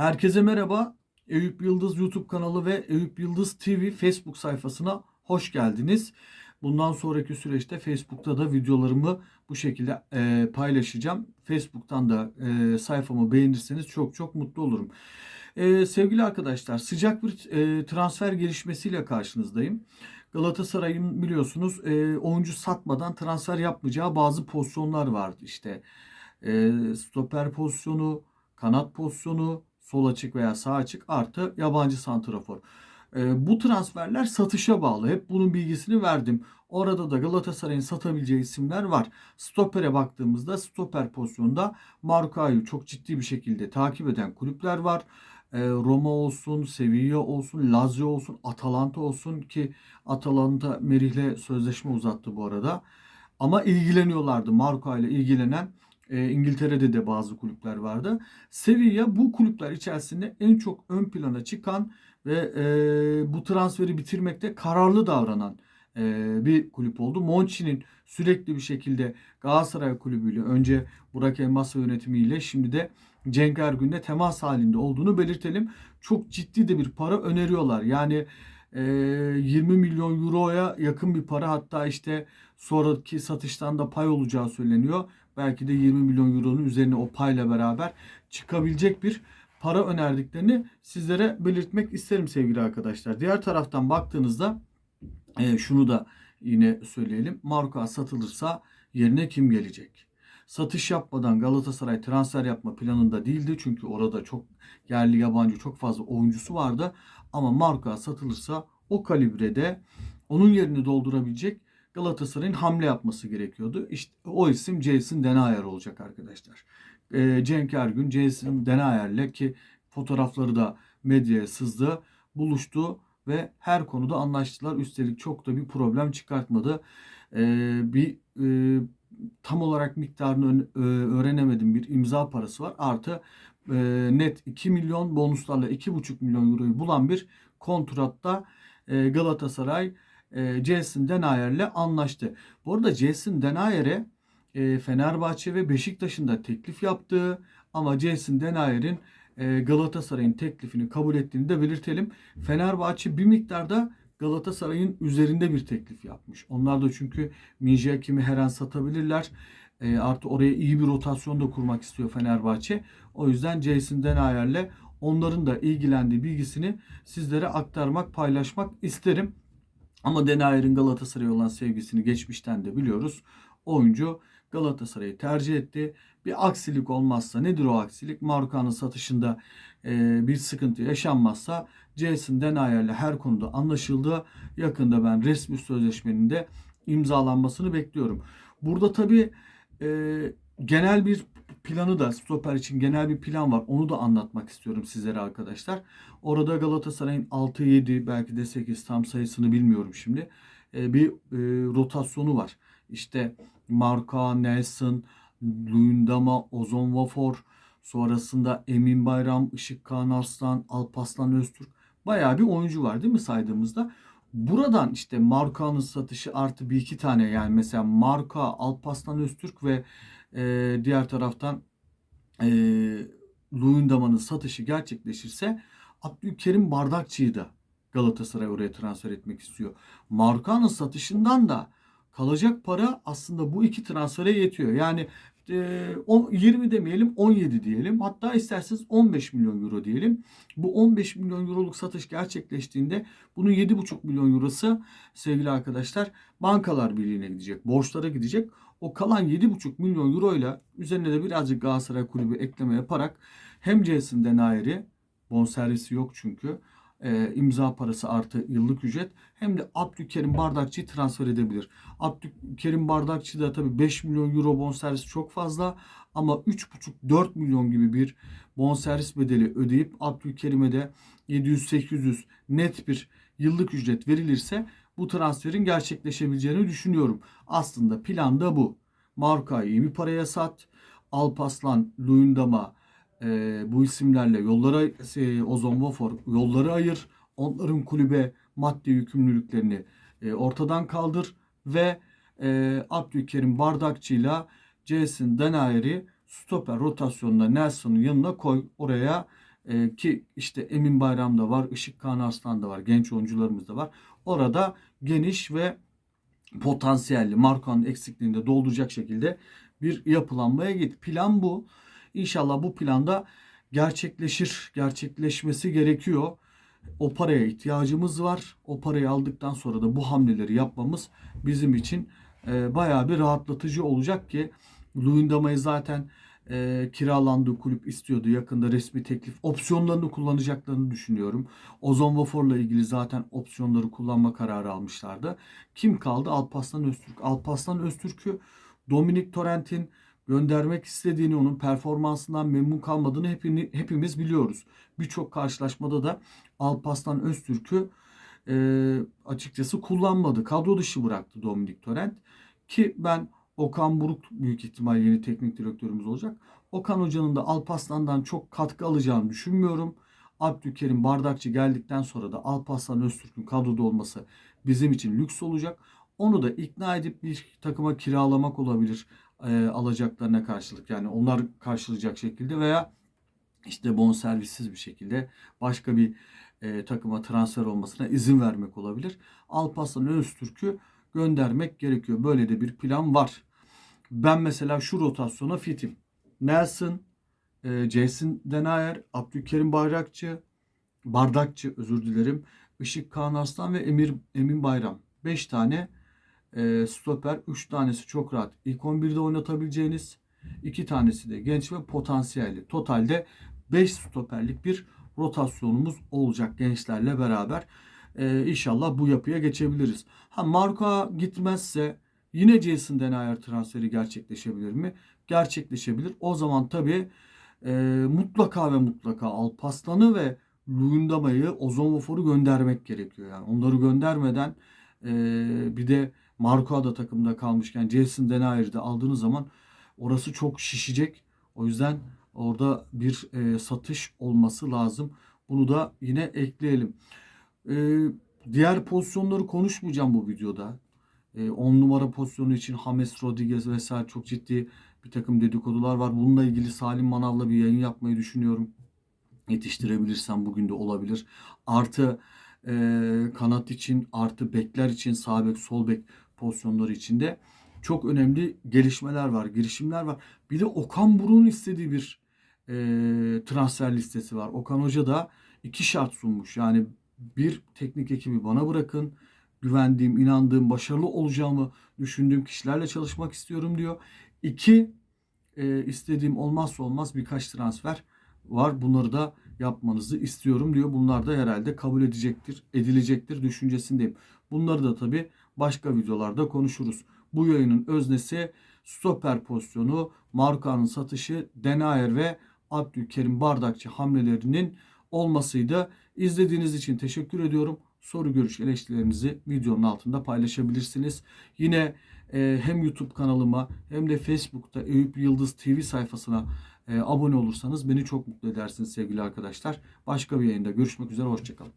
Herkese merhaba. Eyüp Yıldız YouTube kanalı ve Eyüp Yıldız TV Facebook sayfasına hoş geldiniz. Bundan sonraki süreçte Facebook'ta da videolarımı bu şekilde e, paylaşacağım. Facebook'tan da e, sayfamı beğenirseniz çok çok mutlu olurum. E, sevgili arkadaşlar sıcak bir e, transfer gelişmesiyle karşınızdayım. Galatasaray'ın biliyorsunuz e, oyuncu satmadan transfer yapmayacağı bazı pozisyonlar vardı. İşte e, stoper pozisyonu, kanat pozisyonu, sol açık veya sağ açık artı yabancı santrafor. E, bu transferler satışa bağlı. Hep bunun bilgisini verdim. Orada da Galatasaray'ın satabileceği isimler var. Stoper'e baktığımızda stoper pozisyonunda Marcao'yu çok ciddi bir şekilde takip eden kulüpler var. E, Roma olsun, Sevilla olsun, Lazio olsun, Atalanta olsun ki Atalanta Merih'le sözleşme uzattı bu arada. Ama ilgileniyorlardı. Marco ile ilgilenen e, İngiltere'de de bazı kulüpler vardı. Sevilla bu kulüpler içerisinde en çok ön plana çıkan ve e, bu transferi bitirmekte kararlı davranan e, bir kulüp oldu. Monchi'nin sürekli bir şekilde Galatasaray kulübüyle önce Burak Elmas yönetimiyle şimdi de Cenk Ergün'le temas halinde olduğunu belirtelim. Çok ciddi de bir para öneriyorlar. Yani e, 20 milyon euroya yakın bir para hatta işte sonraki satıştan da pay olacağı söyleniyor. Belki de 20 milyon euronun üzerine o payla beraber çıkabilecek bir para önerdiklerini sizlere belirtmek isterim sevgili arkadaşlar. Diğer taraftan baktığınızda e, şunu da yine söyleyelim. Marka satılırsa yerine kim gelecek? Satış yapmadan Galatasaray transfer yapma planında değildi. Çünkü orada çok yerli yabancı çok fazla oyuncusu vardı. Ama Marka satılırsa o kalibrede onun yerini doldurabilecek Galatasaray'ın hamle yapması gerekiyordu. İşte o isim Jason Denayer olacak arkadaşlar. E, Cenk Ergün, Jason Denayer'le ki fotoğrafları da medyaya sızdı. Buluştu ve her konuda anlaştılar. Üstelik çok da bir problem çıkartmadı. E, bir e, tam olarak miktarını öğrenemedim bir imza parası var. Artı e, net 2 milyon bonuslarla 2,5 milyon euroyu bulan bir kontratta e, Galatasaray e, Jason Denayer'le anlaştı. Bu arada Jason Denayer'e e, Fenerbahçe ve Beşiktaş'ın da teklif yaptığı ama Jason Denayer'in e, Galatasaray'ın teklifini kabul ettiğini de belirtelim. Fenerbahçe bir miktarda Galatasaray'ın üzerinde bir teklif yapmış. Onlar da çünkü Minji Hakim'i her an satabilirler. E, artı oraya iyi bir rotasyon da kurmak istiyor Fenerbahçe. O yüzden Jason Denayer'le onların da ilgilendiği bilgisini sizlere aktarmak, paylaşmak isterim. Ama Denayer'in Galatasaray'a olan sevgisini geçmişten de biliyoruz. Oyuncu Galatasaray'ı tercih etti. Bir aksilik olmazsa nedir o aksilik? Markanın satışında e, bir sıkıntı yaşanmazsa Jason Denayer'le her konuda anlaşıldı. Yakında ben resmi sözleşmenin de imzalanmasını bekliyorum. Burada tabii e, genel bir planı da stoper için genel bir plan var. Onu da anlatmak istiyorum sizlere arkadaşlar. Orada Galatasaray'ın 6-7 belki de 8 tam sayısını bilmiyorum şimdi. E, bir e, rotasyonu var. İşte Marka, Nelson, Luyendama, Ozon Vafor, sonrasında Emin Bayram, Işık Kaan Arslan, Alpaslan Öztürk. Bayağı bir oyuncu var değil mi saydığımızda? Buradan işte Marka'nın satışı artı bir iki tane yani mesela Marka, Alpaslan Öztürk ve e, diğer taraftan e, Luyendama'nın satışı gerçekleşirse Abdülkerim Bardakçı'yı da Galatasaray oraya transfer etmek istiyor. Marka'nın satışından da kalacak para aslında bu iki transfere yetiyor. Yani e, 20 demeyelim 17 diyelim. Hatta isterseniz 15 milyon euro diyelim. Bu 15 milyon euroluk satış gerçekleştiğinde bunun 7,5 milyon eurosu sevgili arkadaşlar Bankalar Birliği'ne gidecek. Borçlara gidecek. O kalan 7,5 milyon euro ile üzerine de birazcık Galatasaray Kulübü ekleme yaparak hem Jason Denayer'i bonservisi yok çünkü e, imza parası artı yıllık ücret hem de Abdülkerim Bardakçı'yı transfer edebilir. Abdülkerim Bardakçı da tabii 5 milyon euro bonservis çok fazla ama 3,5-4 milyon gibi bir bonservis bedeli ödeyip Abdülkerim'e de 700-800 net bir yıllık ücret verilirse bu transferin gerçekleşebileceğini düşünüyorum. Aslında plan da bu. Marka'yı iyi bir paraya sat. Alpaslan, Luyendama, e, bu isimlerle yollara e, Ozon Vafor yolları ayır. Onların kulübe maddi yükümlülüklerini e, ortadan kaldır ve e, Abdülkerim Bardakçı'yla Jason Denayer'i stoper rotasyonunda Nelson'un yanına koy. Oraya E, ki işte Emin Bayram'da var, Işık Kaan Arslan'da var, genç oyuncularımız da var. Orada geniş ve potansiyelli Marco'nun eksikliğini de dolduracak şekilde bir yapılanmaya git. Plan bu. İnşallah bu planda gerçekleşir. Gerçekleşmesi gerekiyor. O paraya ihtiyacımız var. O parayı aldıktan sonra da bu hamleleri yapmamız bizim için e, bayağı bir rahatlatıcı olacak ki Luyendama'yı zaten e, kiralandığı kulüp istiyordu. Yakında resmi teklif opsiyonlarını kullanacaklarını düşünüyorum. Ozon Vafor'la ilgili zaten opsiyonları kullanma kararı almışlardı. Kim kaldı? Alpaslan Öztürk. Alpaslan Öztürk'ü Dominik Torrent'in göndermek istediğini, onun performansından memnun kalmadığını hepini, hepimiz biliyoruz. Birçok karşılaşmada da Alpaslan Öztürk'ü e, açıkçası kullanmadı. Kadro dışı bıraktı Dominik Torrent. Ki ben Okan Buruk büyük ihtimal yeni teknik direktörümüz olacak. Okan Hoca'nın da Alpaslan'dan çok katkı alacağını düşünmüyorum. Abdülkerim Bardakçı geldikten sonra da Alpaslan Öztürk'ün kadroda olması bizim için lüks olacak. Onu da ikna edip bir takıma kiralamak olabilir e, alacaklarına karşılık. Yani onlar karşılayacak şekilde veya işte bonservissiz bir şekilde başka bir e, takıma transfer olmasına izin vermek olabilir. Alparslan Öztürk'ü göndermek gerekiyor. Böyle de bir plan var. Ben mesela şu rotasyona fitim. Nelson, e, Jason Denayer, Abdülkerim Bayrakçı, Bardakçı özür dilerim. Işık Kaan Arslan ve Emir Emin Bayram. 5 tane e, stoper. 3 tanesi çok rahat. İlk 11'de oynatabileceğiniz. 2 tanesi de genç ve potansiyelli. Totalde 5 stoperlik bir rotasyonumuz olacak gençlerle beraber. Ee, inşallah bu yapıya geçebiliriz. Ha Marco gitmezse yine Jason Denayer transferi gerçekleşebilir mi? Gerçekleşebilir. O zaman tabii e, mutlaka ve mutlaka Alpaslan'ı ve Luyendama'yı Ozon Vafor'u göndermek gerekiyor. Yani onları göndermeden e, bir de Marco da takımda kalmışken Jason Denayer'i de aldığınız zaman orası çok şişecek. O yüzden orada bir e, satış olması lazım. Bunu da yine ekleyelim. E, diğer pozisyonları konuşmayacağım bu videoda. 10 e, numara pozisyonu için James Rodriguez vesaire çok ciddi bir takım dedikodular var. Bununla ilgili Salim Manav'la bir yayın yapmayı düşünüyorum. Yetiştirebilirsem bugün de olabilir. Artı e, kanat için artı bekler için sağ bek sol bek pozisyonları içinde çok önemli gelişmeler var, girişimler var. Bir de Okan Buruk'un istediği bir e, transfer listesi var. Okan Hoca da iki şart sunmuş. Yani bir teknik ekibi bana bırakın. Güvendiğim, inandığım, başarılı olacağımı düşündüğüm kişilerle çalışmak istiyorum diyor. İki, e, istediğim olmazsa olmaz birkaç transfer var. Bunları da yapmanızı istiyorum diyor. Bunlar da herhalde kabul edecektir, edilecektir düşüncesindeyim. Bunları da tabii başka videolarda konuşuruz. Bu yayının öznesi stoper pozisyonu, Marka'nın satışı, Denayer ve Abdülkerim Bardakçı hamlelerinin olmasıydı. İzlediğiniz için teşekkür ediyorum. Soru görüş eleştirilerinizi videonun altında paylaşabilirsiniz. Yine e, hem YouTube kanalıma hem de Facebook'ta Eyüp Yıldız TV sayfasına e, abone olursanız beni çok mutlu edersiniz sevgili arkadaşlar. Başka bir yayında görüşmek üzere. Hoşçakalın.